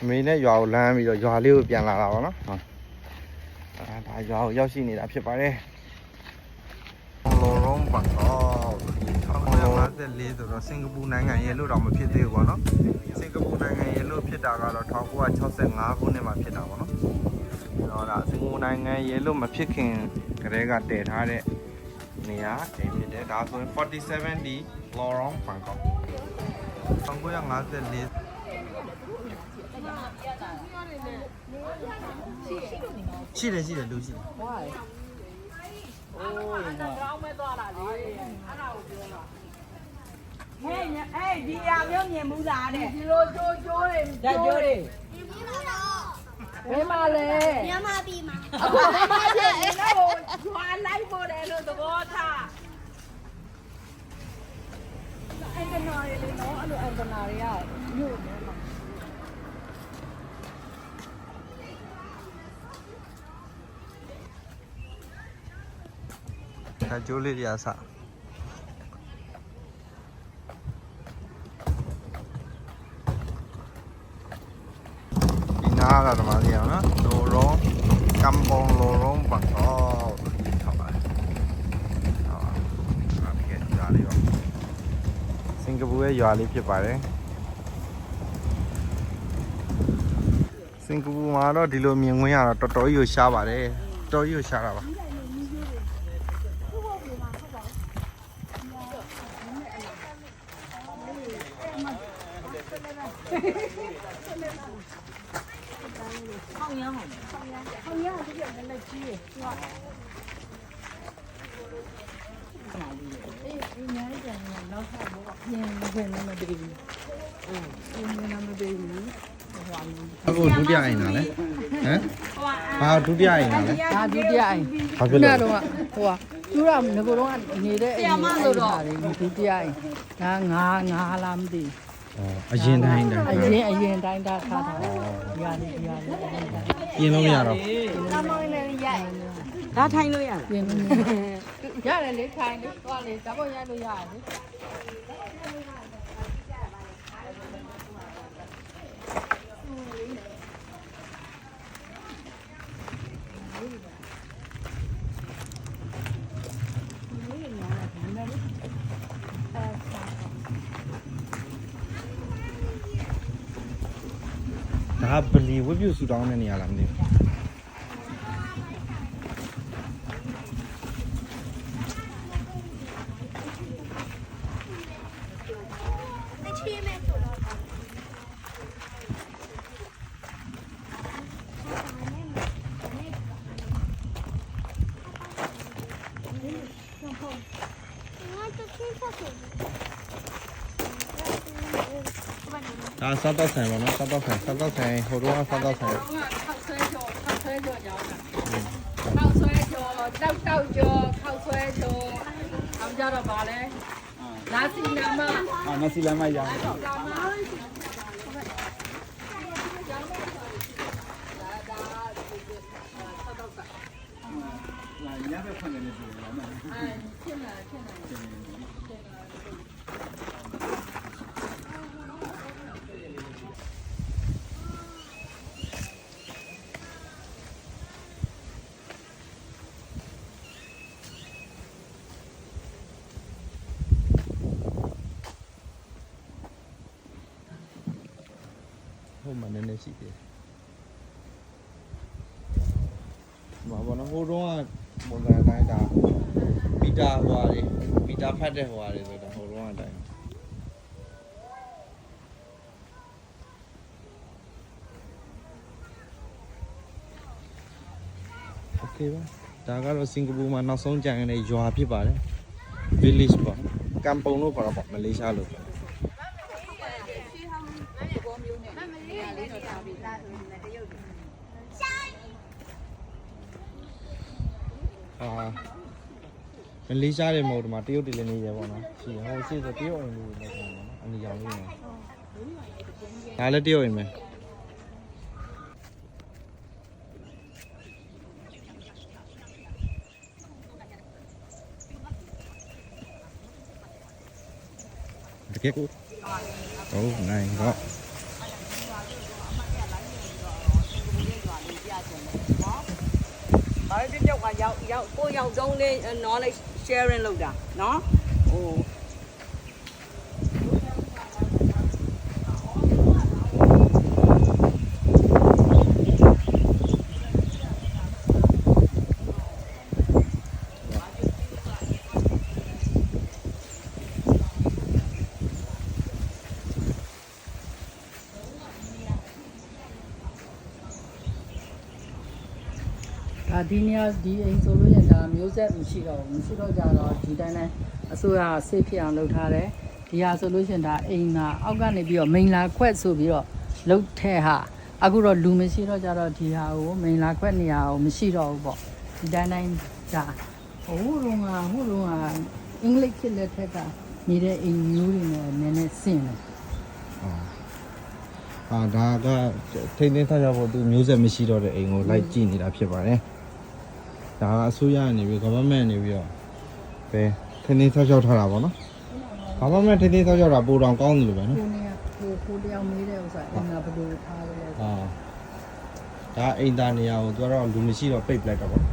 အမေနဲ့ရွာကိုလမ်းပြီးတော့ရွာလေးကိုပြန်လာတာပါနော်ဟုတ်အဲဒါရွာကိုရောက်ရှိနေတာဖြစ်ပါတယ်လော်ရုံးဘန်ကောက်1954ဆိုတော့စင်ကာပူနိုင်ငံရဲ့လို့တော့မဖြစ်သေးဘူးပေါ့နော်စင်ကာပူနိုင်ငံရဲ့လို့ဖြစ်တာကတော့1965ခုနှစ်မှာဖြစ်တာပေါ့နော်တော့ဒါစင်ကာပူနိုင်ငံရဲ့လို့မဖြစ်ခင်ကတည်းကတည်ထားတဲ့နေရာအိမ်ဖြစ်တယ်ဒါဆိုရင် 47D Lorong Bangkok 1954 ရှိတယ်ရှိတယ်လူရှိတယ်ဟဲ့အေးဒီအမျိုးမြင်ဘူးလားတဲ့ဒီလိုကြိုးကြိုးတွေဓာတ်ကြိုးတွေဘယ်မှာလဲမြန်မာပြည်မှာအခုဘယ်မှာဖြစ်နေလဲဟိုကျွာလိုက်ပေါ်တယ်လို့သဘောထားအင်္ဂနာတွေလေနော်အဲ့လိုအင်္ဂနာတွေကမြို့ ဒါကျိုးလေးတွေအစဒီနားကတော့ဓမ္မကြီးအောင်နော်လိုရောကမ်ပေါင်လိုရောဘန်ကောထောက်ပါဟုတ်ပါအဲ့ဒီကရွာလေးရောစင်ကာပူရဲ့ရွာလေးဖြစ်ပါတယ်စင်ကာပူမှာတော့ဒီလိုမြင်ခွင့်ရတော့တော်တော်ကြီးကိုရှားပါတယ်တော်တော်ကြီးကိုရှားတာပါ ပြင်ဝင်နေမတည်ဘူးပြင်ဝင်နေမတည်ဘူးအခုဒုတိယအိမ်နာလဲဟမ်ဘာဒုတိယအိမ်နာလဲဒါဒုတိယအိမ်ဘာဖြစ်လဲတော့ဟိုကကျူးရငကိုတော့နေတဲ့အိမ်မှာလို့တော့ဒုတိယအိမ်ဒါငါငါလားမသိ အရင်တိုင်းတိုင်းအရင်အရင်တိုင်းဒါထားတာဒီဟာလေးဒီဟာလေးပြင်လို့မရတော့ဒါထိုင်လို့ရလားပြင်လို့ရတယ်လေထိုင်လေသွားလေဓာတ်ပေါ်ရလို့ရတယ်လေ ဒါဗလီဝတ်ပြုဆူတောင်းတဲ့နေ ဒါစားတော့ဆိုင်ပါနော်စားတော့ဆိုင်စားတော့ဆိုင်ဟိုတော့စားတော့ဆိုင်ข้าวซอยโจข้าวซอยโจเจ้าค่ะข้าวซอยโจเต้าเต้าโจข้าวซอยโจทำเจ้าระบาเลยร้านซีนามาအာနစီလမ်းမရောင်း ดามาညဘက်ဖွင့်တယ်လို့ပြောတာနော်။အဲဖြစ်လာဖြစ်လာ ရှိသေးတယ်ဘာဘောနော်ဟိုတော့ကပုံစံတိုင်းဒါမီတာဟွာတွေမီတာဖတ်တဲ့ဟွာတွေဆိုတော့ဟိုတော့အတိုင်းโอเคပါဒါကတော့စင်ကာပူမှာနောက်ဆုံးကြံရတဲ့ရွာဖြစ်ပါတယ် village ပေါ့နော်ကမ်ပုံလို့ခေါ်တော့ပေါ့မလေးရှားလို့ အာမလေးရှားတယ်မဟုတ်ဒီမှာတရုတ်တွေလည်းနေရပေါ့နော်ရှိဟိုရှိဆိုတရုတ်အိမ်လေးလည်းပေါ့နော်အနီရောင်လေးနေဒါလည်းတရုတ်အိမ်ပဲတကယ်ကိုဟုတ်နိုင်တော့ ဘာပဲပြောပြောကရောက်ရောက်ကိုရောက်ဆုံးလေး knowledge sharing လုပ်တာနော်ဟို ဒါဒီနေရာဒီအိမ်ဆိုလို့ရင်ဒါမျိုးဆက်မရှိတော့ဘူးမရှိတော့ကြတော့ဒီတိုင်းတိုင်းအစိုးရဆေးဖြစ်အောင်လုပ်ထားတယ်ဒီဟာဆိုလို့ရှရင်ဒါအိမ်ကအောက်ကနေပြီးတော့မိန်လာခွက်ဆိုပြီးတော့လုတ်ထဲဟာအခုတော့လူမရှိတော့ကြတော့ဒီဟာကိုမိန်လာခွက်နေရာကိုမရှိတော့ဘူးပေါ့ဒီတိုင်းတိုင်းဒါဟိုးတော့ကဟိုးတော့ကအင်္ဂလိပ်ခေတ်လက်ထက်ကနေတဲ့အိမ်မျိုးတွေနဲ့နည်းနည်းဆင်တယ်အာဒါကထိန်းသိမ်းထားကြဖို့သူမျိုးဆက်မရှိတော့တဲ့အိမ်ကိုလိုက်ကြည့်နေတာဖြစ်ပါတယ် ဒါကအစိုးရကနေပြီး government နေပြီးတော့ပဲထိန်းသိမ်းထားကြောက်ထားတာပေါ့နော် government ထိန်းသိမ်းထားကြောက်တာပိုတောင်ကောင်းတယ်လို့ပဲနော်ကိုနေကကိုကိုတယောက်မေးတဲ့ဥစ္စာအိမ်ကဘယ်လိုထားလဲအာဒါအိမ်သားနေရာကိုသူကတော့လူမရှိတော့ပိတ်ပလိုက်တော့ပေါ့ဘယ်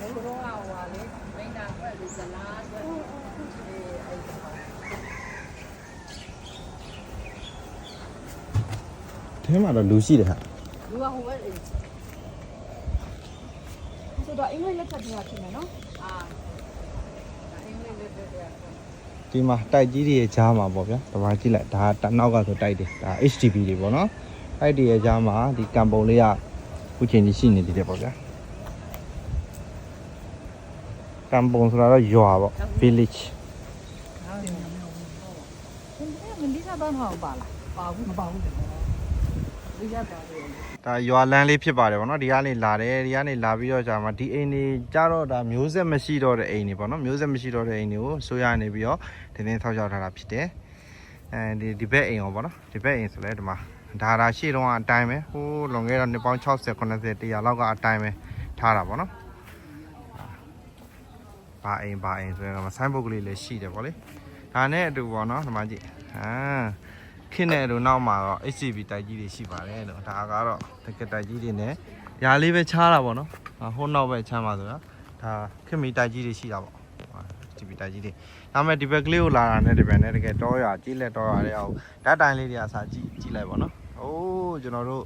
လိုတော့ဟွာလေမိန်နာခွက်ဒီဇနာအတွက်အေးအဲ့ဒါထဲမှာတော့လူရှိတယ်ဟာလူကဟိုဘက်အိမ် ဆိုတော့အင်္ဂလိပ်လက်ထပ်တွေကဖြစ်မယ်နော်အာအင်္ဂလိပ်လက်ထက်ကဒီမှာတိုက်ကြီးတွေရဲ့ကြားမှာပေါ့ဗျာတဘာကြည့်လိုက်ဒါကနောက်ကဆိုတိုက်တယ်ဒါ HDB တွေပေါ့နော်တိုက်တွေရဲ့ကြားမှာဒီကံပုံလေးကခုချိန်ကြီးရှိနေသေးတယ်ပေါ့ဗျာကံပုံဆိုတာတော့ရွာပေါ့ village ဟာဒီမှာဟုတ်တယ်မင်းကတော့ဟောပါလားပါဘူးမပါဘူး ဒီကပါတယ်ဒါရွာလန်းလေးဖြစ်ပါတယ်ဗောနော်ဒီကနေလာတယ်ဒီကနေလာပြီးတော့ကြာမှာဒီအိမ်တွေကြတော့ဒါမျိုးဆက်မရှိတော့တဲ့အိမ်တွေဗောနော်မျိုးဆက်မရှိတော့တဲ့အိမ်တွေကိုဆိုရနေပြီးတော့တင်းတင်းထောက်ချောက်ထားတာဖြစ်တယ်အဲဒီဒီဘက်အိမ်ရောဗောနော်ဒီဘက်အိမ်ဆိုလဲဒီမှာဒါဒါရှေ့တုန်းကအတိုင်းပဲဟိုးလွန်ခဲ့တော့နှစ်ပေါင်း60 90 100လောက်ကအတိုင်းပဲထားတာဗောနော်ဘာအိမ်ဘာအိမ်ဆိုတော့ဆိုင်းဘုတ်ကလေးလည်းရှိတယ်ဗောလေဒါနဲ့အတူဗောနော်ဒီမှာကြည့်အာ ခင်းတဲ့တို့နောက်မှာတော့ HCB တိုက်ကြီးတွေရှိပါတယ်လို့ဒါကတော့တကယ်တိုက်ကြီးတွေနဲ့ຢာလေးပဲချားတာပေါ့နော်အာဟိုနောက်ပဲချမ်းပါဆိုတော့ဒါခင်မီတိုက်ကြီးတွေရှိတာပေါ့ဟာ HCB တိုက်ကြီးတွေဒါမဲ့ဒီဘက်ကလေးကိုလာတာနဲ့ဒီဘက်နဲ့တကယ်တော့ရကြီးလက်တော့ရတဲ့အောင်ဓာတ်တိုင်လေးတွေအစားကြည့်ကြည့်လိုက်ပေါ့နော်အိုးကျွန်တော်တို့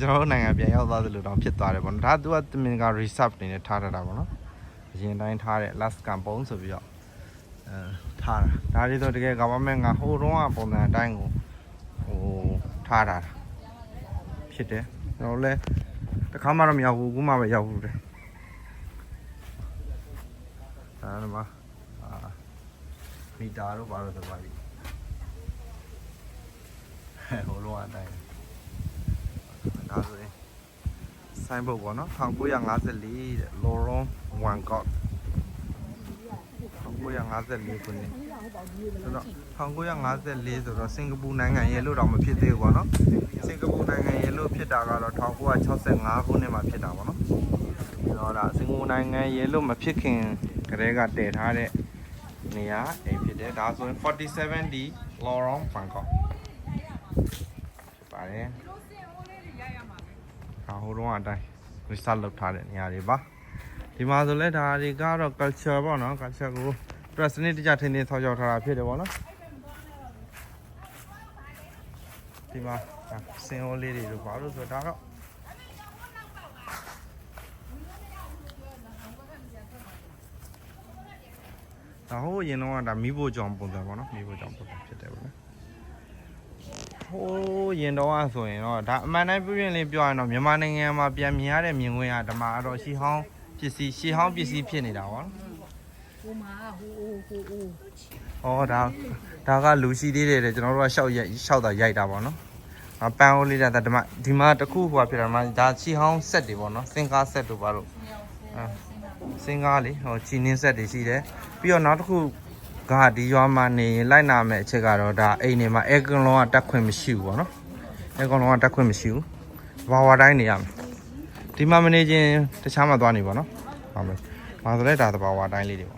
ကျွန်တော်တို့နိုင်ငံပြန်ရောက်သွားသလိုတောင်ဖြစ်သွားတယ်ပေါ့နော်ဒါသူကတမင်က reserve နေနဲ့ထားထားတာပေါ့နော်အရင်တိုင်းထားတဲ့ last camp ပုံဆိုပြီးတော့အဲ ထားတာဒါတွေဆိုတကယ် government ကဟိုတုန်းကပုံစံအတိုင်းကိုဟိုထားတာဖြစ်တယ်ကျွန်တော်လည်းတစ်ခါမှတော့မရောက်ဘူးအခုမှပဲရောက်ဘူးတယ်ဒါတော့မှာအာမီတာတော့ပါတော့သဘာဝဟဲ့ဟိုလောအတိုင်းဒါဆိုရင်ဆိုင်ဘုတ်ပေါ့နော်1954တဲ့ Laurent Van Gogh 1954ခုနှစ်ဆိုတော့1954ဆိုတော့စင်ကာပူနိုင်ငံရဲ့လို့တော့မဖြစ်သေးဘူးပေါ့နော်စင်ကာပူနိုင်ငံရဲ့လို့ဖြစ်တာကတော့1965ခုနှစ်မှာဖြစ်တာပေါ့နော်အဲ့တော့ဒါစင်ကာပူနိုင်ငံရဲ့လို့မဖြစ်ခင်ကတည်းကတည်ထားတဲ့နေရာအိမ်ဖြစ်တယ်ဒါဆိုရင် 47D Laurent Van Gogh ဖြစ်ပါတယ်ဒါဟိုတုန်းကအတိုင်း research လုပ်ထားတဲ့နေရာတွေပါဒီမှာဆိုလဲဒါတွေကတော့ culture ပေါ့နော် culture ကို သူကစနစ်တကျထင်းထင်းဆောက်ရှောက်ထားတာဖြစ်တယ်ပေါ့နော်ဒီမှာဒါစင်ဟိုလေးတွေလို့ပါလို့ဆိုတော့ဒါတော့ဒါဟိုအရင်တော့ကဒါမီးဖို့ကြောင်ပုံစံပေါ့နော်မီးဖို့ကြောင်ပုံစံဖြစ်တယ်ပေါ့နော်ဟိုးရင်တော့อ่ะဆိုရင်တော့ဒါအမှန်တိုင်းပြပြလေးပြောရရင်တော့မြန်မာနိုင်ငံမှာပြန်မြင်ရတဲ့မြင်ကွင်းကဓမ္မအတော့ရှီဟောင်းပစ္စည်းရှီဟောင်းပစ္စည်းဖြစ်နေတာပေါ့နော်ဟို မှာဟိုအိုဟိုအို။ဩဒါဒါကလူရှိသေးတယ်တဲ့ကျွန်တော်တို့ကရှောက်ရိုက်ရှောက်တာရိုက်တာပေါ့နော်။အပန်းအိုးလေးတာဓမ္မဒီမှာတစ်ခုဟိုဖြစ်တာမှာဒါရှီဟောင်းဆက်တွေပေါ့နော်။စင်ကားဆက်တို့ပါလို့အဲစင်ကားလေဟိုချီနင်းဆက်တွေရှိတယ်။ပြီးတော့နောက်တစ်ခုကဒီရွာမှာနေရင်လိုက်နာမဲ့အချက်ကတော့ဒါအိမ်နေမှာအဲကွန်လုံးကတက်ခွင့်မရှိဘူးပေါ့နော်။အဲကွန်လုံးကတက်ခွင့်မရှိဘူး။ဘာဝတိုင်းနေရမယ်။ဒီမှာမနေချင်းတခြားမှာသွားနေပေါ့နော်။ဟုတ်မယ်။ဘာဆိုလဲဒါသဘာဝတိုင်းလေးတွေပေါ့။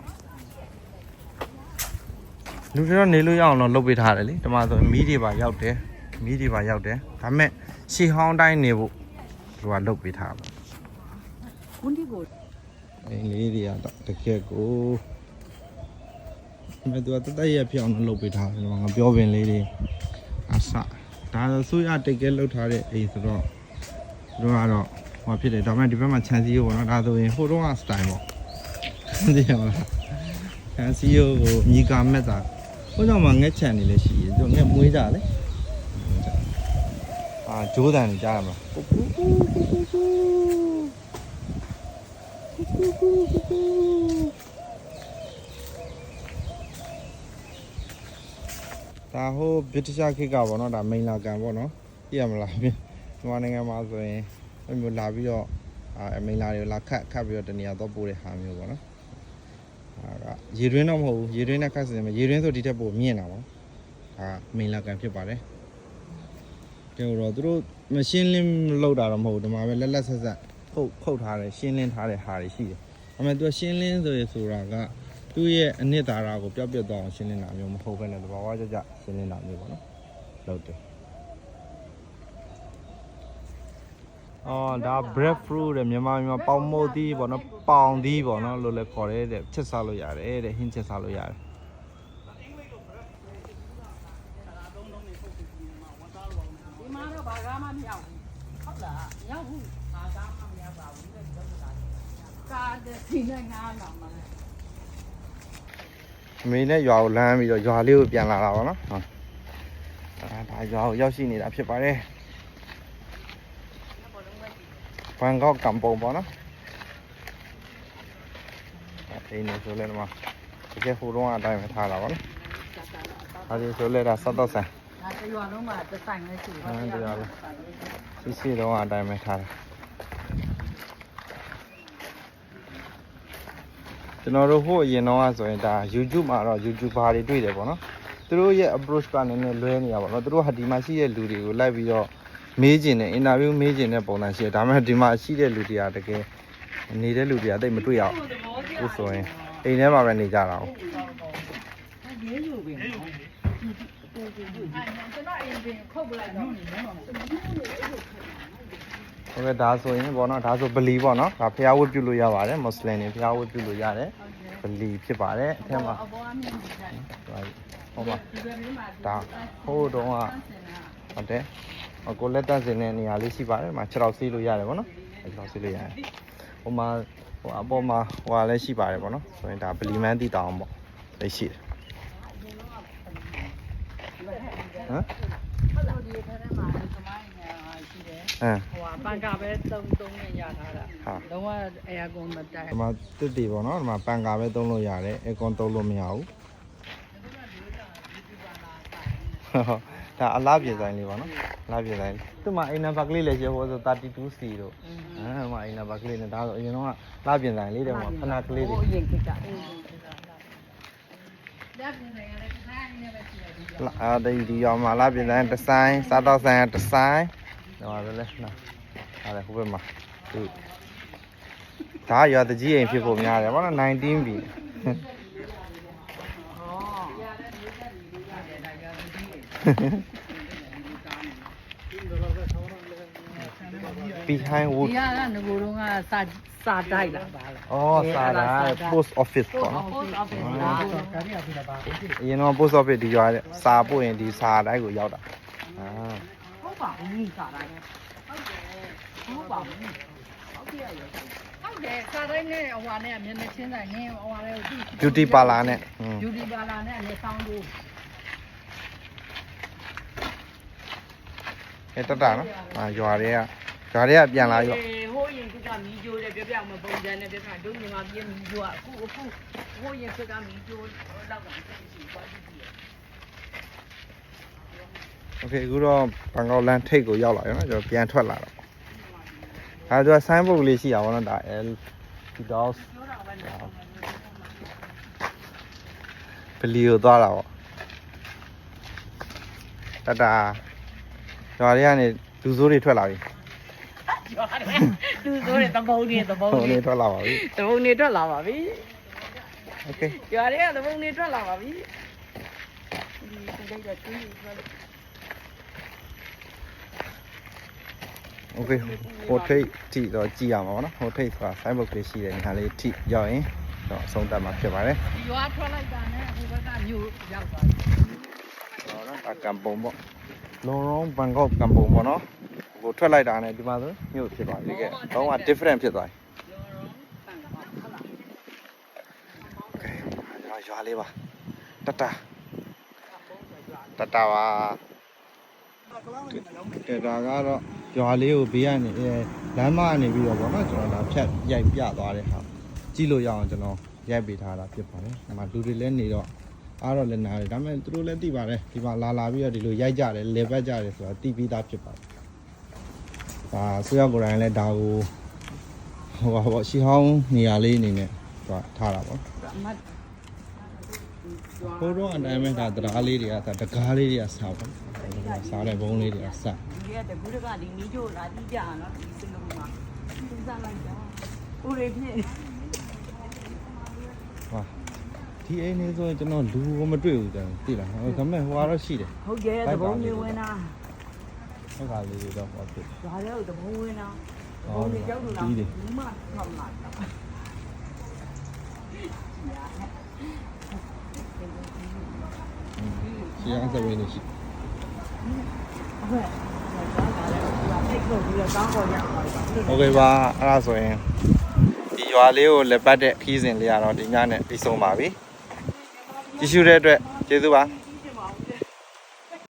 လူတွေတော့နေလို့ရအောင်တော့လုပ်ပေးထားတယ်လေ။ဒီမှာဆိုမီးတွေပါရောက်တယ်။မီးတွေပါရောက်တယ်။ဒါပေမဲ့ရှီဟောင်းတိုင်းနေဖို့သူကလုပ်ပေးထားတာပေါ့ဝန်းဒီကိုအိမ်လေးတွေကတော့တကယ်ကိုမတူတတရပြောင်းလုပ်ပေးထားတယ်ငါပြောပင်လေးတွေအဆဒါဆိုဆိုရတကယ်လုပ်ထားတဲ့အိမ်ဆိုတော့တို့ကတော့ဟောဖြစ်တယ်ဒါပေမဲ့ဒီဘက်မှာခြံစည်းရိုးပေါ့နော်ဒါဆိုရင်ဟိုတုန်းက style ပေါ့သိရမလားခြံစည်းရိုးကိုမြေကာမက်တာ ဟိုကြောင့်မှငက်ချန်နေလည်းရှိတယ်သူငက်မွေးကြလေအာဂျိုးတန်နေကြားရမလားဒါဟိုဗြိတိရှခေတ်ကပေါ့နော်ဒါမိန်လာကန်ပေါ့နော်သိရမလားမြန်မာနိုင်ငံမှာဆိုရင်အဲ့မျိုးလာပြီးတော့အာမိန်လာတွေကိုလာခတ်ခတ်ပြီးတော့တနေရာတော့ပို့တဲ့ဟာမျိုးပေါ့နော် အာကရေတွင်းတော့မဟုတ်ဘူးရေတွင်းနဲ့ခတ်စင်မယ်ရေတွင်းဆိုဒီထက်ပိုမြင့်တာပေါ့ဒါမိန်လာကန်ဖြစ်ပါတယ်ကဲတော့သူတို့မရှင်းလင်းလောက်တာတော့မဟုတ်ဘူးဒီမှာပဲလက်လက်ဆက်ဆက်ခုတ်ခုတ်ထားတယ်ရှင်းလင်းထားတဲ့ဟာတွေရှိတယ်ဒါပေမဲ့သူကရှင်းလင်းဆိုရဆိုတာကသူ့ရဲ့အနှစ်သာရကိုပြောက်ပြတ်သွားအောင်ရှင်းလင်းတာမျိုးမဟုတ်ဘဲနဲ့တဘာဝကြကြရှင်းလင်းတာမျိုးပေါ့နော်လုပ်တယ် အော်ဒါ bread fruit တဲ့မြန်မာမြန်မာပေါင်မို့သီးပေါ့နော်ပေါင်သီးပေါ့နော်လို့လည်းခေါ်တယ်တဲ့ချက်စားလို့ရတယ်တဲ့ဟင်းချက်စားလို့ရတယ်ဒီမှာတော့ဘာကားမှမရောက်ဘူးဟုတ်လားမရောက်ဘူးဘာကားမှမရောက်ပါဘူးတဲ့ဒီလိုလားကားတဲ့စီနဲ့ငါးလောက်မှာလဲအမေနဲ့ရွာကိုလမ်းပြီးတော့ရွာလေးကိုပြန်လာတာပေါ့နော်ဟုတ်အာဒါရွာကိုရောက်ရှိနေတာဖြစ်ပါတယ် ဘန်ကောက်ကမ်ပုံပေါ့နော်အဲ့ဒီနေဆိုလဲဒီမှာတကယ်ဟိုတုန်းကအတိုင်းပဲထားတာပေါ့နော်ဒါဒီဆိုလဲဒါစတော့ဆန်ငါတရွာလုံးမှာတစ်ဆိုင်နဲ့ရှိတယ်ဟုတ်တယ်ဟုတ်တယ်စီစီတော့အတိုင်းပဲထားတယ်ကျွန်တော်တို့ဟိုအရင်တော့ဆိုရင်ဒါ YouTube မှာတော့ YouTuber တွေတွေ့တယ်ပေါ့နော်သူတို့ရဲ့ approach ကနည်းနည်းလွဲနေတာပေါ့နော်သူတို့ဟာဒီမှာရှိတဲ့လူတွေကိုလိုက်ပြီးတော့ မေးကျင်တယ် interview မေးကျင်တဲ့ပုံစံရှိတယ်ဒါပေမဲ့ဒီမှာရှိတဲ့လူတွေကတကယ်နေတဲ့လူတွေကတိတ်မတွေ့ရအောင်ဟုတ်ဆိုရင်အိမ်ထဲမှာပဲနေကြတာ哦ရေးယူပြီနော်ကျွန်တော်အရင်ကခုတ်ပလိုက်တော့ဟုတ်ကဲ့ဒါဆိုရင်ပေါ့နော်ဒါဆိုဗလီပေါ့နော်ဒါဖျားဝတ်ပြုလို့ရပါတယ်မွတ်စလင်တွေဖျားဝတ်ပြုလို့ရတယ်ဗလီဖြစ်ပါတယ်အထက်မှာအပေါ်အမြင်ကြတယ်ဟုတ်ပါဒီဘက်လေးမှာဒါဟိုးတုံးကဟုတ်တယ်ဟို ကိုလက်တက်စင်တဲ့နေရာလေးရှိပါတယ်မှာ6တော့စီးလို့ရတယ်ဗောနော်6တော့စီးလို့ရတယ်ဟိုမှာဟိုအပေါ်မှာဟိုဟာလည်းရှိပါတယ်ဗောနော်ဆိုရင်ဒါဗလီမန်းတီတောင်ပေါ့လေးရှိတယ်ဟမ်ဟုတ်တယ်ဒီထဲမှာသမိုင်းနေရှိတယ်အင်းဟိုကပန်ကပဲတုံတုံနဲ့ရထားတာဟာလုံးဝအဲယာကွန်မတိုင်ဒီမှာတစ်တီပေါ့နော်ဒီမှာပန်ကာပဲသုံးလို့ရတယ်အကွန်သုံးလို့မရဘူး ဒါအလားပြေဆိုင်လေးပေါ့နော်အလားပြေဆိုင်လေးသူ့မှာအိမ်နံပါတ်ကလေးလည်းရှိဟိုဆို 32C တို့အဲမှာအိမ်နံပါတ်ကလေးနဲ့ဒါဆိုအရင်တော့ကလားပြင်ဆိုင်လေးတွေမှာဖနာကလေးတွေဟိုရင်ကိစ္စအေးလက်ပြင်နေရတယ်ခိုင်းနေပဲရှိတယ်ဒီလာအာဒီဒီရောမှာလားပြင်ဆိုင်တစ်ဆိုင်စားတော့ဆိုင်တစ်ဆိုင်ဟိုပါလေနော်ဟာလေဟိုဘက်မှာသူဒါရွာတကြီးအိမ်ဖြစ်ဖို့များတယ်ဗောနော်19ပြီ behind ဒီ wood ကကငကိုတော့ကစာစာတိုက်လာပါလားအော်စာဒါ post office ပေါ့နော် post office လားဒါရီအဖြစ်ပါအရင်တော့ post office ဒီရွာတဲ့စာပို့ရင်ဒီစာတိုင်းကိုရောက်တာအာဟုတ်ပါဘူးစာတိုက်ဟုတ်ပါဘူးဟုတ်ပြရရဟုတ်တယ်စားတိုင်းနဲ့ဟိုဟာနဲ့မျက်နှာချင်းဆိုင်နင်းဟိုဟာနဲ့ဒီ beauty parlor နဲ့อืม beauty parlor နဲ့အနေဆောင်လို့ အဲတက်တာနော်အာရွာတွေကရွာတွေကပြန်လာရော ဟိုရင်ကကမီဂျိုးတဲ့ပြပြမပုံစံနဲ့ပြပြတို့ညီမပြင်းမီဂျိုးအခုအခုဟိုရင်ကကမီဂျိုးလောက်ကရှိပါသေးတယ် โอเคအခုတော့ဘန်ကောက်လမ်းထိပ်ကိုရောက်လာရောနော်ကျွန်တော်ပြန်ထွက်လာတော့ဒါသူကဆိုင်းဘုတ်လေးရှိတာဗောနော်ဒါ L the dogs ပလီကိုသွားတာဗောတတာ ရွာတွေကနေလူစိုးတွေထွက်လာပြီ သူဆိုတဲ့သဘုံနေသဘုံ ဟို နေ နေထွက်လာပါပြီ သဘုံနေထွက်လာပါပြီ โอเค ရွာတွေကသဘုံနေထွက်လာပါပြီဒီကိစ္စကတူးထွက် โอเคဟိုထိတ်ထိတော့ကြည်ရမှာပေါ့နော်ဟိုထိတ်ဆိုတာ side box လေးရှိတယ်ညာလေးထိရောက်ရင်တော့အဆုံးသတ်မှာဖြစ်ပါတယ် ဒီရွာထွက်လိုက်တာနဲ့ဟိုဘက်ကမြို့ရောက်သွားတယ် ဟောနော်အကံပုံပေါ့ လုံရုံးဘန်ကောက်ကံပုံပေါ့နော်ဟိုထွက်လိုက်တာနဲ့ဒီမှာဆိုမြို့ဖြစ်သွားပြီကဲတော့က different ဖြစ်သွားပြီကဲရွာရွာလေးပါတတတတပါကဲဒါကတော့ရွာလေးကိုဘေးကနေအဲလမ်းမကနေပြီးတော့ဗောနော်ကျွန်တော်ဒါဖြတ်ရိုက်ပြသွားတဲ့ဟာကြည့်လို့ရအောင်ကျွန်တော်ရိုက်ပေးထားတာဖြစ်ပါတယ်ဒီမှာလူတွေလည်းနေတော့ အားတော့လည်းနားတယ်ဒါပေမဲ့သူတို့လည်းသိပါတယ်ဒီမှာလာလာပြီးတော့ဒီလိုရိုက်ကြတယ်လေပတ်ကြတယ်ဆိုတာသိပြီးသားဖြစ်ပါတယ်ဒါဆွေရကိုယ်တိုင်လည်းဒါကိုဟိုပါဗောရှီဟောင်းနေရာလေးအနေနဲ့သူကထားတာဗောအမတ်ဘိုးတော်အတိုင်းမဲ့ဒါတရားလေးတွေကဒါတကားလေးတွေကစားပါစားတဲ့ဘုံလေးတွေကစားဒီကတကူတကဒီမီးကြိုလာပြီးကြနော်ဒီစင်ကာပူမှာသူစားလိုက်တာဦးလေးဖြစ် ဟာ ဒီအိမ်လေးဆိုရင်ကျွန်တော်လူကမတွေ့ဘူးကျွန်တော်သိလားဒါပေမဲ့ဟိုကတော့ရှိတယ်ဟုတ်ကဲ့တဘုံမျိုးဝင်တာဟုတ်ကဲ့လေတော့ဟုတ်ပြီဒါလည်းတဘုံဝင်တာဘုံကြီးကြောက်လို့လားဘူးမထောက်လာတော့ရှေ့အောင်သဝင်နေရှိဟုတ်ကဲ့ပါအဲ့ဒါဆိုရင်ဒီရွာလေးကိုလက်ပတ်တဲ့ခီးစဉ်လေးရတော့ဒီညနဲ့ပြီးဆုံးပါပြီ။ ကြည့်ရှုတဲ့အတွက်ကျေးဇူးပါ